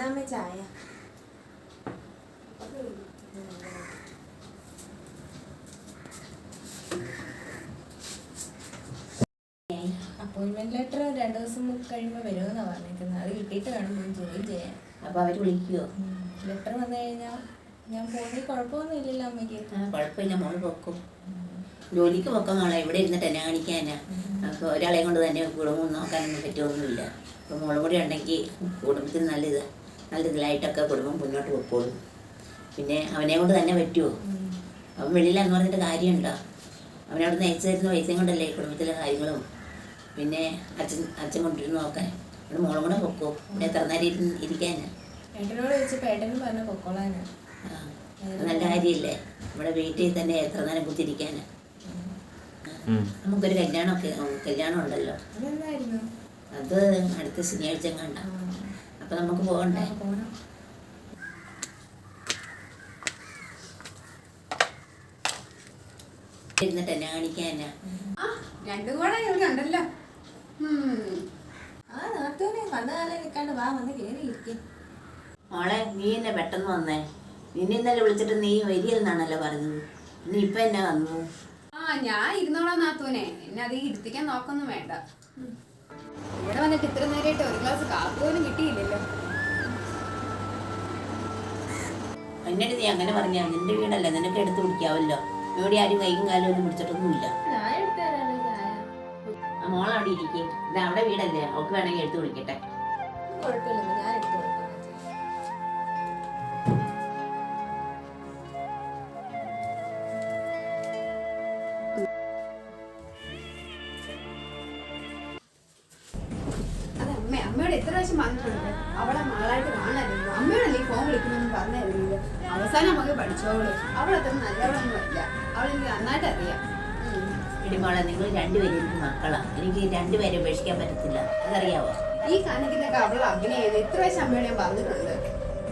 നമ്മ ചായ appointment letter രണ്ടു ദിവസം കഴിയുമ്പോൾ വരുമെന്നാ പറഞ്ഞിരിക്കുന്നത് അത് കിട്ടിയിട്ട് വേണം പോയി ജോയിൻ ചെയ്യാൻ. അപ്പൊ അവർ വിളിക്കുവോ ലെറ്റർ വന്നു കഴിഞ്ഞാൽ ഞാൻ പോകുന്നതിൽ കുഴപ്പമൊന്നും ഇല്ലല്ലോ അമ്മയ്ക്ക്. കുഴപ്പമില്ല മോൾ പൊക്കും. ജോലിക്ക് പൊക്കം മോളെ ഇവിടെ ഇരുന്നിട്ട് എന്നെ കാണിക്കാനാ അപ്പോൾ ഒരാളെ കൊണ്ട് തന്നെ കുടുംബം നോക്കാനൊന്നും പറ്റുമൊന്നുമില്ല അപ്പോൾ മോളും കൂടി ഉണ്ടെങ്കിൽ കുടുംബത്തിന് നല്ലത് നല്ല ഇതിലായിട്ടൊക്കെ കുടുംബം മുന്നോട്ട് പോയിക്കോളും പിന്നെ അവനെ കൊണ്ട് തന്നെ പറ്റുമോ അവൻ വെളിയിലെന്ന് പറഞ്ഞിട്ട് കാര്യമുണ്ടോ? അവനവിടെ നിന്ന് അയച്ചു തരുന്ന പൈസയും കൊണ്ടല്ലേ കുടുംബത്തിലെ കാര്യങ്ങളും? പിന്നെ അച്ഛൻ അച്ഛൻ കൊണ്ടിരുന്ന് നോക്കാൻ. ഇവിടെ മോളും കൂടെ പൊക്കോ? ഇവിടെ എത്ര നേരം ഇരുന്ന് ഇരിക്കാനാ? ഏട്ടനോട് ചോദിച്ചപ്പോൾ ഏട്ടനും പറഞ്ഞ പൊക്കോളാനാ ആ, നല്ല കാര്യമില്ലേ നമ്മുടെ വീട്ടിൽ തന്നെ എത്ര നേരം കുത്തിരിക്കാനാ? നമുക്കൊരു കല്യാണമൊക്കെ കല്യാണം ഉണ്ടല്ലോ അത് അടുത്ത ശനിയാഴ്ച കണ്ട അപ്പൊ നമുക്ക് പോകണ്ടേ? ഇരുന്നിട്ട് എന്നെ കാണിക്കാനാ ആ, രണ്ടും കൂടെ ഇവിടെ ഉണ്ടല്ലോ ആ നാത്തൂനെ വന്ന കാലം നിൽക്കാണ്ട് വാ വന്ന് കയറി ഇരിക്കും. മോളെ നീ എന്നെ പെട്ടെന്ന് വന്നേ. നിന്നെ ഇന്നലെ വിളിച്ചിട്ട് നീ വരികയെന്നാണല്ലോ പറഞ്ഞത്. നീ ഇപ്പൊ എന്നെ വന്നു? ഞാൻ ഇരുന്നോളാം നാത്തൂനെ. എന്നെ അത് ഇരുത്തിക്കാൻ നോക്കൊന്നും വേണ്ട. ഇവിടെ വന്നിട്ട് ഇത്ര നേരമായിട്ട് ഒരു ഗ്ലാസ് കാപ്പി പോലും കിട്ടിയില്ലല്ലോ. എന്നോട് നീ അങ്ങനെ പറഞ്ഞാ നിന്റെ വീടല്ലേ നിനക്ക് എടുത്ത് പിടിക്കാവല്ലോ. ഇവിടെ ആരും കൈയും കാലും ഒന്നും പിടിച്ചിട്ടൊന്നുമില്ല. അവിടെ ഇരിക്കും. ഇത് അവിടെ വീടല്ലേ അവൾക്ക് വേണമെങ്കിൽ എടുത്ത് പിടിക്കട്ടെ. കുഴപ്പമില്ല ഞാൻ എടുത്തു എത്ര പ്രാവശ്യം പറഞ്ഞിട്ടുണ്ട് അവളെ മകളായിട്ട് കാണാനായിരുന്നു. അമ്മയോടല്ലേ ഈ ഫോൺ വിളിക്കണമെന്ന് പറഞ്ഞിരുന്നത് അവസാനം നമുക്ക് പഠിച്ചോളൂ. അവൾ അത്ര നല്ലവളൊന്നും അല്ല. അവളെനിക്ക് നന്നായിട്ട് അറിയാം. നിങ്ങൾ രണ്ടുപേരും എനിക്ക് മക്കളാ. എനിക്ക് രണ്ടുപേരെ ഉപേക്ഷിക്കാൻ പറ്റത്തില്ല. അതറിയാവോ? ഈ കാണിക്കുന്നൊക്കെ അവൾ അഭിനയത് ഇത്ര വയസ്സ് അമ്മയോട് ഞാൻ പറഞ്ഞിട്ടുണ്ട്.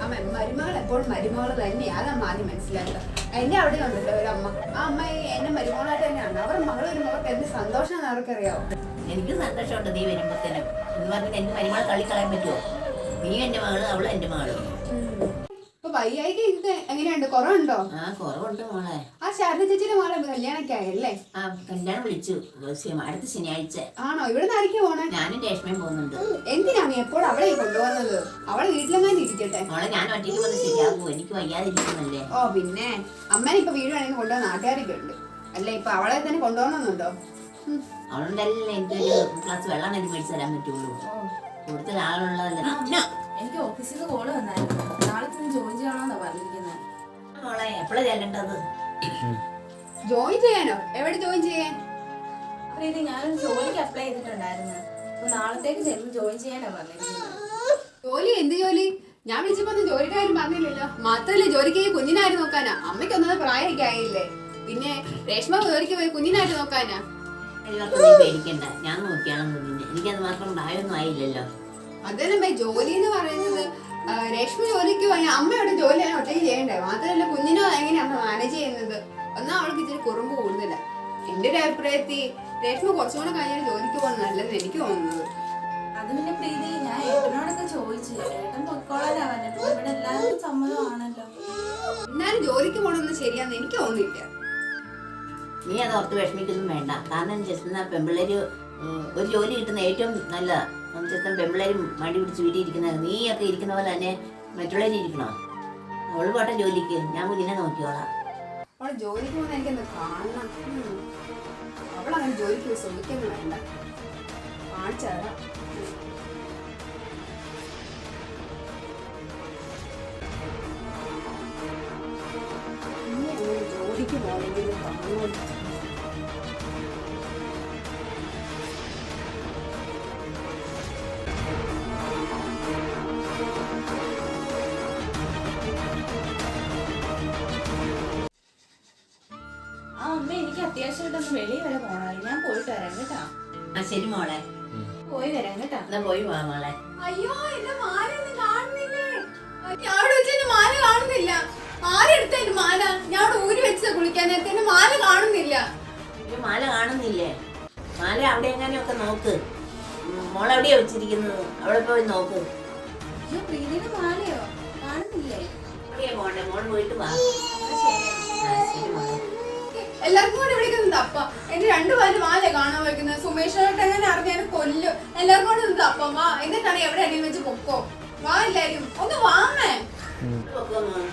അമ്മ മരുമകൾ എപ്പോഴും മരുമകൾ തന്നെയാണ് അതമ്മ ആദ്യം മനസ്സിലാക്കുക. എന്റെ അവിടെ ഉണ്ടല്ലോ ഒരു അമ്മ ആ അമ്മ എന്നെ മരുമകളായിട്ട് തന്നെയാണ്. അവർ മകൾ വരുമ്പോൾ മകൾക്ക് എന്ത് സന്തോഷമാണെന്ന് അവർക്കറിയാവോ? എനിക്ക് സന്തോഷമുണ്ട് നീ വരുമ്പോഴത്തേനും എന്ന് പറഞ്ഞിട്ട് എന്റെ മരുമകളെ തള്ളിക്കളയാൻ പറ്റുമോ നീ എന്റെ മകൾ അവൾ എന്റെ മകൾ. വയ്യായിക്ക് ഇത് എങ്ങനെയുണ്ട്? കുറവുണ്ടോ? ആ കുറവുണ്ട് മോളെ. ആ ശാരദ ചേച്ചിയുടെ മോളെ കല്യാണൊക്കെ ആയല്ലേ? ആ കല്യാണം വിളിച്ചു. അടുത്ത ശനിയാഴ്ച. ആണോ? ഇവിടെ നിന്ന് ആയിരിക്കും പോണേ? ഞാനും രേഷ്മയും പോകുന്നുണ്ട്. എന്തിനാ നീ എപ്പോഴും അവളെ കൊണ്ടുപോകുന്നത്? അവളെ വീട്ടിലെങ്ങാനും ഇരിക്കട്ടെ. മോളെ ഞാൻ ഒറ്റയ്ക്ക് വന്ന് ശരിയാകുമോ എനിക്ക് വയ്യാതിരിക്കുന്നല്ലേ ഓ പിന്നെ അമ്മേനെ ഇപ്പൊ വീട് വേണമെങ്കിൽ കൊണ്ടുപോകാൻ നാട്ടുകാരൊക്കെ ഉണ്ട്. അല്ല ഇപ്പൊ അവളെ തന്നെ കൊണ്ടുപോകണമെന്നുണ്ടോ? ഉം. എനിക്ക് എനിക്കൊരു ഗ്ലാസ് വെള്ളം എനിക്ക് മേടിച്ചു തരാൻ പറ്റുള്ളൂ. കൂടുതൽ ആളുള്ളതല്ല. എനിക്ക് ഓഫീസിൽ നിന്ന് കോൾ വന്നായിരുന്നു. നാളെ ചെന്ന് ജോയിൻ ചെയ്യണമെന്നാ പറഞ്ഞിരിക്കുന്നത് മോളെ എപ്പോഴാ ചെല്ലേണ്ടത്? ജോയിൻ ചെയ്യാനോ? എവിടെ ജോയിൻ ചെയ്യാൻ? അപ്പൊ ഇത് ഞാൻ ജോലിക്ക് അപ്ലൈ ചെയ്തിട്ടുണ്ടായിരുന്നു. അപ്പൊ നാളത്തേക്ക് ചെന്ന് ജോയിൻ ചെയ്യാനാ പറഞ്ഞിരിക്കുന്നത് ജോലി എന്ത് ജോലി? ഞാൻ വിളിച്ചപ്പോ ഒന്നും ജോലിയുടെ കാര്യം പറഞ്ഞില്ലല്ലോ. മാത്രല്ല ജോലിക്ക് കുഞ്ഞിനായിട്ട് കുഞ്ഞിനാര് നോക്കാനാ? അമ്മയ്ക്ക് ഒന്നത് പ്രായമൊക്കെ ആയില്ലേ? പിന്നെ രേഷ്മ ജോലിക്ക് പോയി കുഞ്ഞിനാര് നോക്കാനാ? പേടിക്കണ്ട. ഞാൻ നോക്കിയാളും കുഞ്ഞിനെ എനിക്കത് മാത്രം പ്രായമൊന്നും ആയില്ലല്ലോ. അതല്ലേ ജോലി എന്ന് പറയുന്നത് രേഷ്മ ജോലിക്ക് പോയി അമ്മയോട് ജോലി ഞാൻ ഒറ്റയ്ക്ക് ചെയ്യണ്ടേ? മാത്രമല്ല കുഞ്ഞിനെ എങ്ങനെയാണ് മാനേജ് ചെയ്യുന്നത്? ഒന്നാ അവൾക്ക് ഇച്ചിരി കുറുമ്പ് കൂടുതലാ എന്റെ ഒരു അഭിപ്രായത്തിൽ രേഷ്മ കുറച്ചുകൂടെ കഴിഞ്ഞാൽ ജോലിക്ക് പോകുന്നത് നല്ലതെന്ന് എനിക്ക് തോന്നുന്നത്. അത് പിന്നെ പ്രീതി ഞാൻ ഏട്ടനോടൊക്കെ ചോദിച്ചു. ഏട്ടൻ പൊക്കോളാനാ പറഞ്ഞത്. ഇവിടെ എല്ലാവർക്കും സമ്മതമാണല്ലോ. എന്നാലും ജോലിക്ക് പോകണമെന്ന് ശരിയാന്ന് എനിക്ക് തോന്നുന്നില്ല നീ അത് ഓർത്ത് വിഷമിക്കൊന്നും വേണ്ട. കാരണം ജസ്റ്റ് പെമ്പിള്ളേര് ഒരു ജോലി കിട്ടുന്ന ഏറ്റവും നല്ലതാണ് ചെറുപ്പം പെമ്പിള്ളേരും മടി പിടിച്ച് വീട്ടിൽ നീ നീയൊക്കെ ഇരിക്കുന്ന പോലെ തന്നെ മറ്റുള്ളവരും ഇരിക്കണോ? അവൾ പോട്ടെ ജോലിക്ക്. ഞാൻ കുഞ്ഞിനെ നോക്കിയോളാം ജോലിക്ക് പോകുന്ന എനിക്കൊന്ന് കാണണം. അവളങ്ങനെ ജോലിക്ക് ശ്രമിക്കുന്നു വേണ്ട. കാണിച്ചാ അത്യാവശ്യമായിട്ടൊന്ന് വെളിയിൽ വരെ പോകണമായിരുന്നു ഞാൻ പോയിട്ട് വരാം കേട്ടാ. ആ ശരി മോളെ. പോയി വരാം കേട്ടാ. എന്നാ പോയി വാ മോളെ. അയ്യോ എന്റെ മാല ഒന്നും കാണുന്നില്ലേ? ഞാൻ അവിടെ വെച്ച് എന്റെ മാല കാണുന്നില്ല. ആരെടുത്ത എന്റെ മാല? ഞാൻ അവിടെ ഊരി വെച്ചത് കുളിക്കാൻ നേരത്തെ. എന്റെ മാല കാണുന്നില്ല. ഒരു മാല കാണുന്നില്ലേ? മാല അവിടെ എങ്ങനെയൊക്കെ നോക്ക്. മോൾ എവിടെയാ വെച്ചിരിക്കുന്നത്? അവിടെ പോയി നോക്ക്. അയ്യോ പ്രീതിയുടെ മാലയോ? കാണുന്നില്ലേ? എവിടെയാ പോണ്ടേ മോൾ പോയിട്ട് വാ. ആ, ശരി. മോളെ. എല്ലാവർക്കും കൂടെ വിളിക്കുന്നത് അപ്പ എന്റെ രണ്ടു പേര് മാല കാണാൻ വെക്കുന്നത് സുമേഷായിട്ട് എങ്ങനെ അറിഞ്ഞാൽ കൊല്ലും. എല്ലാവർക്കും കൂടെ ഇത് അപ്പം വാ എന്നിട്ടാണ് എവിടെ എണ്ണയും വെച്ച് പൊക്കോ? വാ എല്ലാരും ഒന്ന് വാങ്ങേ ഒന്ന്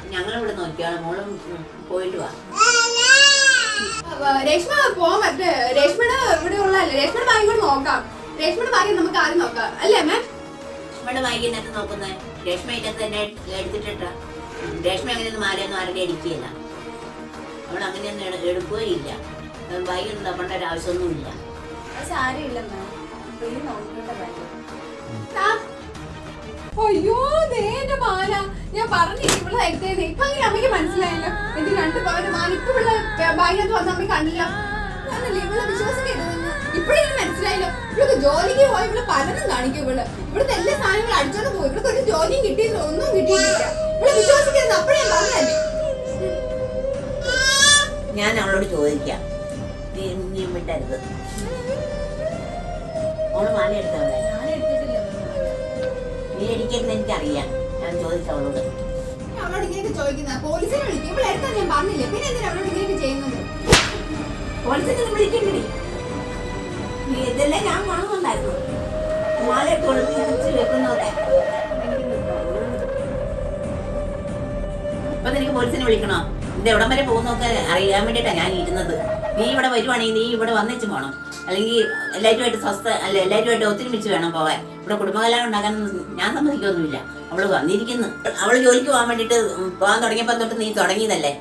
ഞങ്ങളിവിടെ നോക്കിയോളാം മോളും പോയിട്ട് വാ. രേഷ്മ പോവാൻ പറ്റേ രേഷ്മയുടെ ഇവിടെ ഉള്ളതല്ലേ? രേഷ്മയുടെ ബാഗ് കൂടെ നോക്കാം. രേഷ്മയുടെ ബാഗ് നമുക്ക് ആദ്യം നോക്കാം. അല്ലേ മാം? നമ്മുടെ വൈകിന്നൊക്കെ നോക്കുന്നത് രേഷ്മ ഇതിനകത്ത് തന്നെ എടുത്തിട്ടാ രേഷ്മ അങ്ങനെയൊന്നും ആരെയൊന്നും ആരുടെ അടിക്കുകയില്ല അവൾ അങ്ങനെയൊന്നും എടു- എടുക്കുകയില്ല. വൈകൊന്നും തപ്പേണ്ട ഒരു ആവശ്യമൊന്നുമില്ല. അത് സാരമില്ല മാം. പറ്റും ആ. അയ്യോ ദേ മാന ഞാൻ പറഞ്ഞു ഇവിടെ എത്തിയത് ഇപ്പൊ അങ്ങനെ അമ്മയ്ക്ക് മനസ്സിലായല്ലോ. എന്റെ രണ്ട് പവന്റെ മാന ഇപ്പൊ ഇവിടെ ബാഗിനകത്ത് വന്ന അമ്മ കണ്ടില്ല ഞാനല്ലേ മനസ്സിലായല്ലോ. ഇവൾക്ക് ജോലിക്ക് പോയി ഇവിടെ പലതും കാണിക്കും ഇവിടെ ഇവിടുത്തെ എല്ലാ സാധനങ്ങളും അടിച്ചോണ്ട് പോയി. ഇവൾക്ക് ഒരു ജോലിയും കിട്ടിയില്ല ഒന്നും കിട്ടിയിട്ടില്ല. ഇവിടെ അപ്പഴേ പറഞ്ഞല്ലേ ഞാൻ അവളോട് ചോദിക്കാം. നീ അവൾ മാല എടുത്തവളെ. എനിക്ക് എനിക്കറിയാം. ഞാൻ പോലീസിനെ ഞാൻ ചെയ്യുന്നത്? പോലീസിനെ നീ ഞാൻ നിനക്ക് പോലീസിനെ വിളിക്കണോ? ഇത് എവിടം വരെ പോകുന്നൊക്കെ അറിയാൻ വേണ്ടിയിട്ടാണ് ഞാൻ ഇരുന്നത്. നീ ഇവിടെ വരുവാണെങ്കിൽ നീ ഇവിടെ വന്നേച്ച് പോകണം അല്ലെങ്കിൽ എല്ലാവരുമായിട്ട് സ്വസ്ഥ അല്ല എല്ലാവരുമായിട്ട് ഒത്തൊരുമിച്ച് വേണം പോവാൻ. ഇവിടെ കുടുംബകലാപം ഉണ്ടാക്കാൻ ഞാൻ സമ്മതിക്കൊന്നുമില്ല. അവൾ വന്നിരിക്കുന്നു. അവൾ ജോലിക്ക് പോകാൻ വേണ്ടിയിട്ട് പോകാൻ തുടങ്ങിയപ്പോൾ തൊട്ട് നീ തുടങ്ങിയതല്ലേ?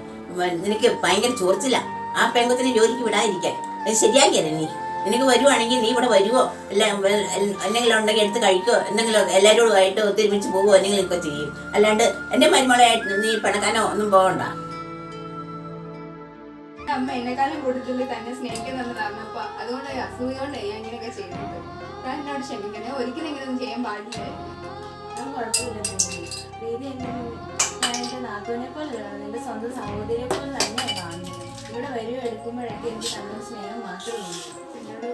നിനക്ക് ഭയങ്കര ചോർച്ചില്ല ആ പെങ്കൊച്ചിനെ ജോലിക്ക് വിടാതിരിക്കാൻ. അത് ശരിയാക്കിയല്ലേ നീ? നിനക്ക് വരുവാണെങ്കിൽ നീ ഇവിടെ വരുവോ? അല്ല എന്തെങ്കിലും ഉണ്ടെങ്കിൽ എടുത്ത് കഴിക്കോ? എന്തെങ്കിലും എല്ലാവരോടുമായിട്ട് ഒത്തൊരുമിച്ച് പോകുമോ എന്തെങ്കിലും ഒക്കെ ചെയ്യും. അല്ലാണ്ട് എന്റെ മരുമകളായിട്ട് നീ പിണക്കാനോ ഒന്നും പോകണ്ട അമ്മ എന്നെക്കാളും കൂടുതൽ തന്നെ സ്നേഹിക്കുന്നെന്ന് അപ്പൊ അതുകൊണ്ട് അസൂയ കൊണ്ട് ഞാൻ ഇങ്ങനെയൊക്കെ ചെയ്യുന്നത് ഞാൻ എന്നോട് ക്ഷമിക്കണേ. ഒരിക്കലും ഇങ്ങനെയൊന്നും ചെയ്യാൻ പാടില്ല. അത് കുഴപ്പമില്ല പ്രീതി എന്റെ ഞാൻ എന്റെ നാത്തൂനെ പോലെ കാണുന്നത് എന്റെ സ്വന്തം സഹോദരിയെ പോലെ തന്നെയാണ് കാണുന്നത്. ഇവിടെ വരുവെടുക്കുമ്പോഴൊക്കെ എനിക്ക് തന്നെ സ്നേഹം മാത്രമേ ഉള്ളൂ. എന്നോട്